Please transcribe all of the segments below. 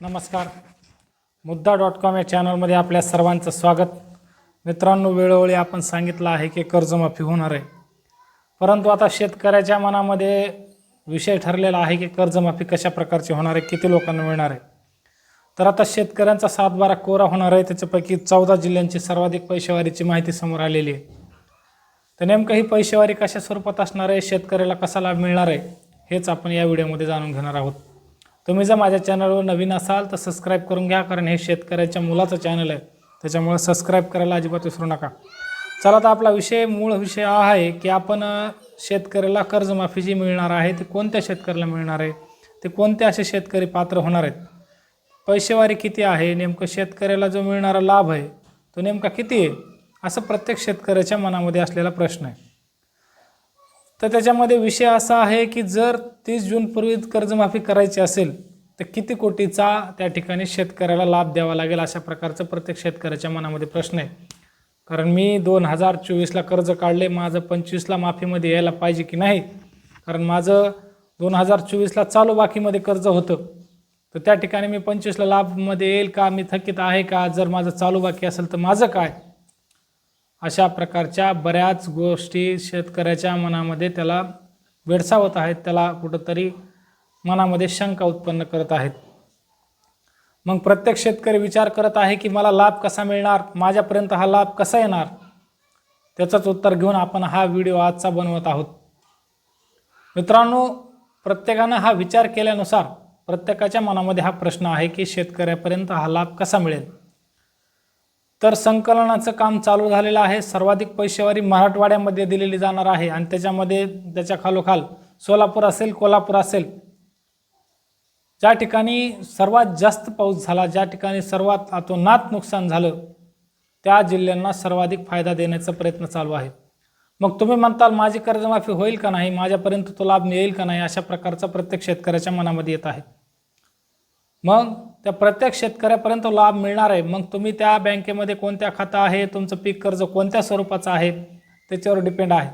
नमस्कार. मुद्दा dot com या चॅनलमध्ये आपल्या सर्वांचं स्वागत. मित्रांनो वेळोवेळी आपण सांगितलं आहे की कर्जमाफी होणार आहे. परंतु आता शेतकऱ्याच्या मनामध्ये विषय ठरलेला आहे की कर्जमाफी कशा प्रकारची होणार आहे किती लोकांना मिळणार आहे? तर आता शेतकऱ्यांचा सातबारा कोरा होणार आहे त्याच्यापैकी चौदा जिल्ह्यांची सर्वाधिक पैसेवारीची माहिती समोर आलेली आहे. तर नेमकं ही पैसेवारी कशा स्वरूपात असणार आहे शेतकऱ्याला कसा लाभ मिळणार आहे हेच आपण या व्हिडिओमध्ये जाणून घेणार आहोत. तुम्ही जर माझ्या चॅनलवर नवीन असाल तर सबस्क्राईब करून घ्या कारण हे शेतकऱ्याच्या मुलाचं चॅनल आहे. त्याच्यामुळे सबस्क्राईब करायला अजिबात विसरू नका. चला तर आपला विषय मूळ विषय हा आहे की आपण शेतकऱ्याला कर्जमाफी जी मिळणार आहे ती कोणत्या शेतकऱ्याला मिळणार आहे? ते कोणते असे शेतकरी पात्र होणार आहेत? पैसेवारी किती आहे? नेमकं शेतकऱ्याला जो मिळणारा लाभ आहे तो नेमका किती आहे? असं प्रत्येक शेतकऱ्याच्या मनामध्ये असलेला प्रश्न आहे. तर त्याच्यामध्ये विषय असा आहे की जर तीस जूनपूर्वी कर्जमाफी करायची असेल तर किती कोटीचा त्या ठिकाणी शेतकऱ्याला लाभ द्यावा लागेल अशा प्रकारचं प्रत्येक शेतकऱ्याच्या मनामध्ये प्रश्न आहे. कारण मी दोन हजार चोवीसला कर्ज काढले माझं पंचवीसला माफीमध्ये यायला पाहिजे की नाही? कारण माझं दोन हजार चोवीसला चालू बाकीमध्ये कर्ज होतं. तर त्या ठिकाणी मी पंचवीसला लाभमध्ये येईल का? मी थकीत आहे का? जर माझं चालू बाकी असेल तर माझं काय? अशा प्रकारच्या बऱ्याच गोष्टी शेतकऱ्याच्या मनामध्ये त्याला वेडसावत आहेत त्याला कुठंतरी मनामध्ये शंका उत्पन्न करत आहेत. मग प्रत्येक शेतकरी विचार करत आहे की मला लाभ कसा मिळणार? माझ्यापर्यंत हा लाभ कसा येणार? त्याचंच उत्तर घेऊन आपण हा व्हिडिओ आजचा बनवत आहोत. मित्रांनो प्रत्येकानं हा विचार केल्यानुसार प्रत्येकाच्या मनामध्ये हा प्रश्न आहे की शेतकऱ्यापर्यंत हा लाभ कसा मिळेल? तर संकलनाचं काम चालू झालेलं आहे. सर्वाधिक पैसेवारी मराठवाड्यामध्ये दिलेली जाणार आहे. आणि त्याच्यामध्ये त्याच्या खालोखाल सोलापूर असेल कोल्हापूर असेल ज्या ठिकाणी सर्वात जास्त पाऊस झाला ज्या ठिकाणी सर्वात अतोनात नुकसान झालं त्या जिल्ह्यांना सर्वाधिक फायदा देण्याचा प्रयत्न चालू आहे. मग तुम्ही म्हणताल माझी कर्जमाफी होईल का नाही? माझ्यापर्यंत तो लाभ मिळेल का नाही? अशा प्रकारचा प्रत्येक शेतकऱ्याच्या मनामध्ये येत आहे. मग त्या प्रत्येक शेतकऱ्यापर्यंत लाभ मिळणार आहे. मग तुम्ही त्या बँकेमध्ये कोणत्या खातं आहे तुमचं पीक कर्ज कोणत्या स्वरूपाचं आहे त्याच्यावर डिपेंड आहे.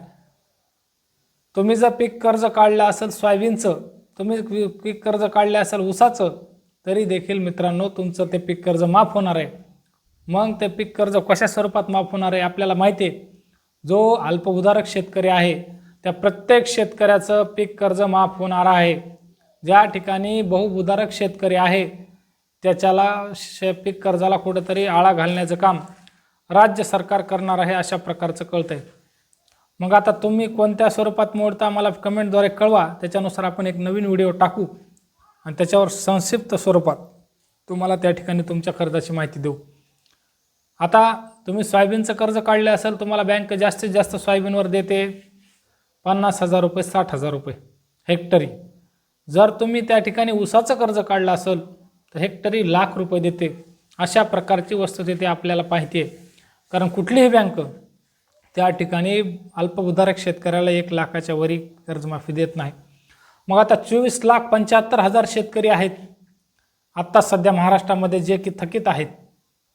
तुम्ही जर पीक कर्ज काढलं असेल सोयाबीनचं तुम्ही पीक कर्ज काढलं असेल ऊसाचं तरी देखील मित्रांनो तुमचं ते पीक कर्ज माफ होणार आहे. मग ते पीक कर्ज कशा स्वरूपात माफ होणार आहे आपल्याला माहिती आहे. जो अल्पउधारक शेतकरी आहे त्या प्रत्येक शेतकऱ्याचं पीक कर्ज माफ होणार आहे. ज्या ठिकाणी बहुउधारक शेतकरी आहे त्याच्याला शे पीक कर्जाला कुठंतरी आळा घालण्याचं काम राज्य सरकार करणार आहे अशा प्रकारचं कळतं आहे मग आता तुम्ही कोणत्या स्वरूपात मोडता मला कमेंटद्वारे कळवा. त्याच्यानुसार आपण एक नवीन व्हिडिओ टाकू आणि त्याच्यावर संक्षिप्त स्वरूपात तुम्हाला त्या ठिकाणी तुमच्या कर्जाची माहिती देऊ. आता तुम्ही सोयाबीनचं कर्ज काढले असेल तुम्हाला बँक जास्तीत जास्त सोयाबीनवर देते पन्नास हजार रुपये साठ हजार रुपये हेक्टरी. जर तुम्ही त्या ठिकाणी ऊसाचं कर्ज काढलं असेल तर हेक्टरी लाख रुपये देते. अशा प्रकारची वस्तू तिथे आपल्याला पाहिजे. कारण कुठलीही बँक त्या ठिकाणी अल्पउधारक शेतकऱ्याला एक लाखाच्या वरी कर्जमाफी देत नाही. मग आता चोवीस लाख पंच्याहत्तर हजार शेतकरी आहेत. आत्ता सध्या महाराष्ट्रामध्ये जे की थकीत आहेत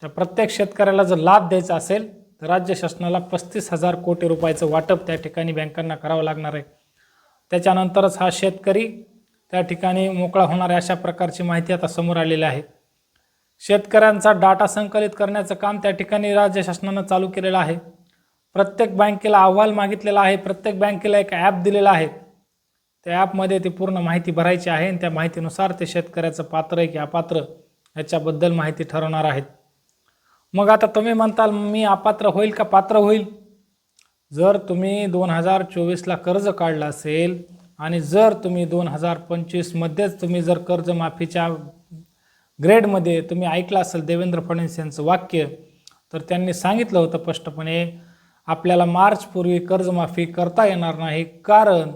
त्या प्रत्येक शेतकऱ्याला जर लाभ द्यायचा असेल तर राज्य शासनाला पस्तीस हजार कोटी रुपयाचं वाटप त्या ठिकाणी बँकांना करावं लागणार आहे. त्याच्यानंतरच हा शेतकरी त्या ठिकाणी मोकळा होणाऱ्या अशा प्रकारची माहिती आता समोर आलेली आहे. शेतकऱ्यांचा डाटा संकलित करण्याचं काम त्या ठिकाणी राज्य शासनानं चालू केलेलं आहे. प्रत्येक बँकेला अहवाल मागितलेला आहे. प्रत्येक बँकेला एक ॲप दिलेला आहे. त्या ॲपमध्ये ती पूर्ण माहिती भरायची आहे आणि त्या माहितीनुसार ते शेतकऱ्याचं पात्र आहे की अपात्र याच्याबद्दल माहिती ठरवणार आहेत. मग आता तुम्ही म्हणताल मी अपात्र होईल का पात्र होईल? जर तुम्ही दोन हजार चोवीसला कर्ज काढलं असेल आणि जर तुम्ही दोन हजार पंचवीसमध्येच तुम्ही जर कर्जमाफीच्या ग्रेडमध्ये तुम्ही ऐकलं असेल देवेंद्र फडणवीस यांचं वाक्य तर त्यांनी सांगितलं होतं स्पष्टपणे आपल्याला मार्चपूर्वी कर्जमाफी करता येणार नाही कारण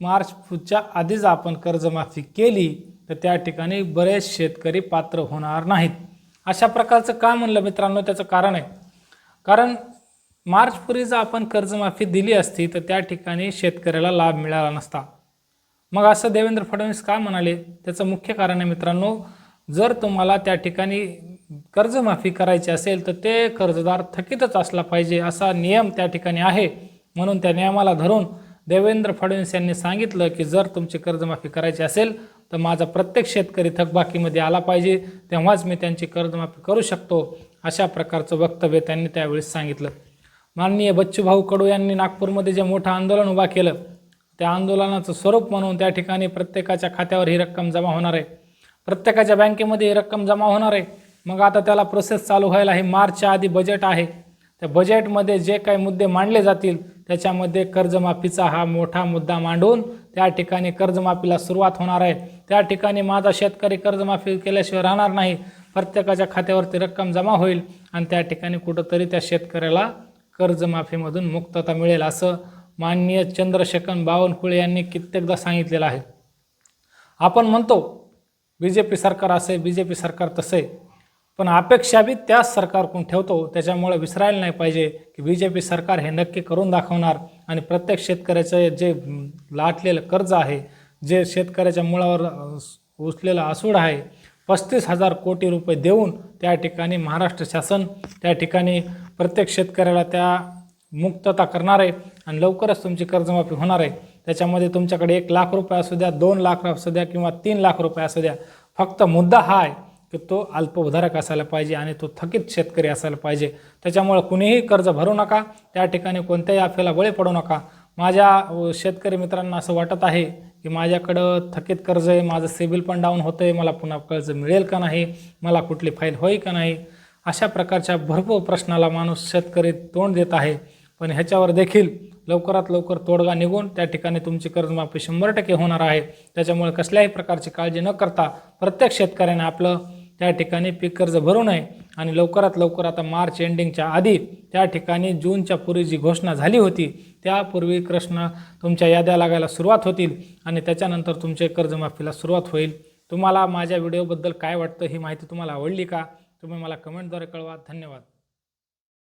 मार्चच्या आधीच आपण कर्जमाफी केली तर त्या ठिकाणी बरेच शेतकरी पात्र होणार नाहीत. अशा प्रकारचं का म्हणलं मित्रांनो? त्याचं कारण आहे. कारण मार्चपूर्वी जर आपण कर्जमाफी दिली असती तर त्या ठिकाणी शेतकऱ्याला लाभ मिळाला नसता. मग असं देवेंद्र फडणवीस का म्हणाले? त्याचं मुख्य कारण आहे मित्रांनो जर तुम्हाला त्या ठिकाणी कर्जमाफी करायची असेल तर ते कर्जदार थकीतच असला पाहिजे असा नियम त्या ठिकाणी आहे. म्हणून त्या नियमाला धरून देवेंद्र फडणवीस यांनी सांगितलं की जर तुमची कर्जमाफी करायची असेल तर माझा प्रत्येक शेतकरी थकबाकीमध्ये आला पाहिजे तेव्हाच मी त्यांची कर्जमाफी करू शकतो अशा प्रकारचं वक्तव्य त्यांनी त्यावेळेस सांगितलं. माननीय बच्चूभाऊ कडू यांनी नागपूरमध्ये जे मोठं आंदोलन उभा केलं त्या आंदोलनाचं स्वरूप म्हणून त्या ठिकाणी प्रत्येकाच्या खात्यावर ही रक्कम जमा होणार आहे. प्रत्येकाच्या बँकेमध्ये ही रक्कम जमा होणार आहे. मग आता त्याला प्रोसेस चालू व्हायला हे मार्चच्या आधी बजेट आहे. त्या बजेटमध्ये जे काही मुद्दे मांडले जातील त्याच्यामध्ये कर्जमाफीचा हा मोठा मुद्दा मांडून त्या ठिकाणी कर्जमाफीला सुरुवात होणार आहे. त्या ठिकाणी माझा शेतकरी कर्जमाफी केल्याशिवाय राहणार नाही. प्रत्येकाच्या खात्यावरती रक्कम जमा होईल आणि त्या ठिकाणी कुठंतरी त्या शेतकऱ्याला कर्जमाफीमधून मुक्तता मिळेल असं माननीय चंद्रशेखर बावनकुळे यांनी कित्येकदा सांगितलेलं आहे. आपण म्हणतो बी जे पी सरकार असे बी जे पी सरकार तसे पण अपेक्षा बी त्याच सरकारकडून ठेवतो त्याच्यामुळे विसरायला नाही पाहिजे की बी जे पी सरकार हे नक्की करून दाखवणार. आणि प्रत्येक शेतकऱ्याचं जे लाटलेलं कर्ज आहे जे शेतकऱ्याच्या मुळावर उचलेलं आसूड आहे पस्तीस हजार कोटी रुपये देऊन त्या ठिकाणी महाराष्ट्र शासन त्या ठिकाणी प्रत्येक शेतकऱ्याला त्या मुक्तता करणार आहे आणि लवकरच तुमची कर्जमाफी होणार आहे. त्याच्यामध्ये तुमच्याकडे एक लाख रुपये असू द्या दोन लाख असू द्या किंवा तीन लाख रुपये असू द्या. फक्त मुद्दा हा आहे की तो अल्पउधारक असायला पाहिजे आणि तो थकीत शेतकरी असायला पाहिजे. त्याच्यामुळं कुणीही कर्ज भरू नका त्या ठिकाणी कोणत्याही अफेला बळी पडू नका. माझ्या शेतकरी मित्रांना असं वाटत आहे की माझ्याकडं थकीत कर्ज आहे माझं सिबिल पण डाऊन होतं आहे मला पुन्हा कर्ज मिळेल का नाही मला कुठली फाईल होईल का नाही? अशा प्रकारच्या भरपूर प्रश्नाला माणूस शेतकरी तोंड देत आहे. पण ह्याच्यावर देखील लवकरात लवकर तोडगा निघून त्या ठिकाणी तुमची कर्जमाफी शंभर टक्के होणार आहे. त्याच्यामुळे कसल्याही प्रकारची काळजी न करता प्रत्येक शेतकऱ्याने आपलं त्या ठिकाणी पीक कर्ज भरू नये आणि लवकरात लवकर आता मार्च एंडिंगच्या आधी त्या ठिकाणी जूनच्या पूर्वी जी घोषणा झाली होती त्यापूर्वी कृष्ण तुमच्या याद्या लागायला सुरुवात होतील आणि त्याच्यानंतर तुमचे कर्जमाफीला सुरुवात होईल. तुम्हाला माझ्या व्हिडिओबद्दल काय वाटतं ही माहिती तुम्हाला आवडली का? तुम्ही मला कमेंटद्वारे कळवा. धन्यवाद.